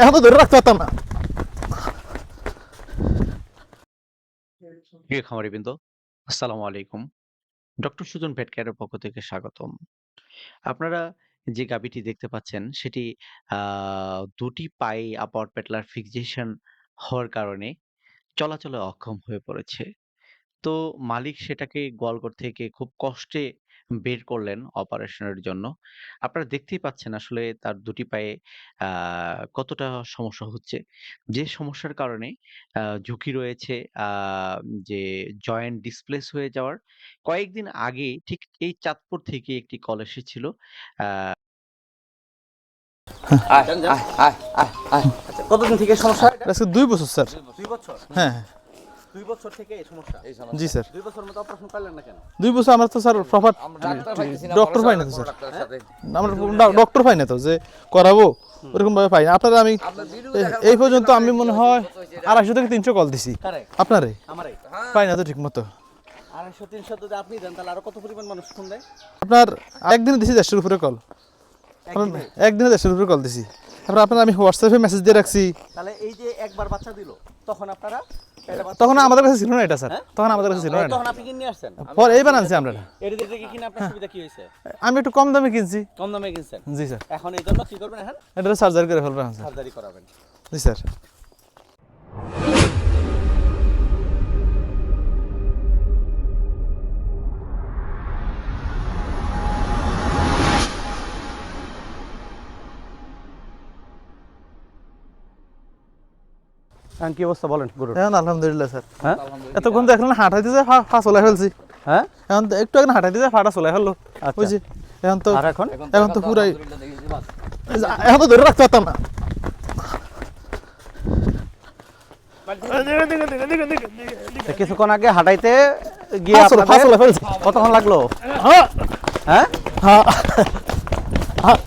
এখন তো ধরে রাখতে পারতাম না। প্রিয় খামারিবৃন্দ, আসসালামু আলাইকুম। ডক্টর সুজন পক্ষ থেকে স্বাগতম। আপনারা যে গাবিটি দেখতে পাচ্ছেন, সেটি দুটি পায়ে আপার পেটলার ফিক্সেশন হওয়ার কারণে চলাচলে অক্ষম হয়ে পড়েছে। তো মালিক সেটাকে গোয়ালঘর থেকে খুব কষ্টে বের করলেন অপারেশনের জন্য। আপনারা দেখতেই পাচ্ছেন আসলে তার দুটি পায়ে আহ, কতটা সমস্যা হচ্ছে। যে সমস্যার কারণে ঝুঁকি রয়েছে আহ, যে জয়েন্ট ডিসপ্লেস হয়ে যাওয়ার। কয়েকদিন আগে ঠিক এই চাঁদপুর থেকে একটি কল এসেছিল আহ, আয় আয় আয় আয় আয় আচ্ছা কতদিন থেকে সমস্যা? এটা? আজকে দুই বছর স্যার। দুই বছর? হ্যাঁ হ্যাঁ। দুই বছর থেকে এই সমস্যা? জি স্যার। দুই বছর মতো অপারেশন করলেন না কেন? দুই বছর আমরা তো স্যার প্রপার ডক্টর পাই না তো স্যার। আমরা ডক্টর পাই না তো যে করাবো ওরকম ভাবে পাই আপনারা আমি এই পর্যন্ত আমি মনে হয় আড়াইশো থেকে তিনশো কল দিছি। আপনারে? পাই না তো ঠিক মতো আড়াইশো তিনশো যদি আপনি দেন তাহলে আরও কত পরিমাণ মানুষ ফোন দেয়? আপনার একদিনে দিছি দেড়শোর উপরে কল একদিনে? একদিনে দেড়শোর উপরে কল দিছি। তারপর আপনার আমি হোয়াটসঅ্যাপে মেসেজ দিয়ে রাখছি। তাহলে এই যে একবার বাচ্চা দিল তখন আপনারা তখন আমাদের কাছে ছিল না এটা স্যার। হ্যাঁ? তখন আমাদের কাছে ছিল না তখন আপনি কিনে আসছেন? পরে এইবার আনছি আমরা এটা। থেকে কিনে আপনার সুবিধা কি হইছে আমি একটু কম দামে কিনছি। কম দামে কিনছেন? জি স্যার। এখন এই জন্য কি করবেন এখন? এটা সার্জারি করে ফেলবেন স্যার। সার্জারি করাবেন। জি স্যার। কি অবস্থা বলেন গরুর? এখন আলহামদুলিল্লাহ স্যার। হ্যাঁ? এতক্ষণ তো এখন হাঁটাইতে যায় ফা চলে ফেলছি। হ্যাঁ? এখন তো একটু এখন হাঁটাইতে যায় ফাটা চলে ফেলল। আচ্ছা। বুঝছি? এখন তো এখন? এখন তো পুরাই এখন তো ধরে রাখতে পারতাম না। কিছুক্ষণ আগে হাঁটাইতে গিয়ে কতক্ষণ লাগল? হ্যাঁ। হ্যাঁ? হ্যাঁ।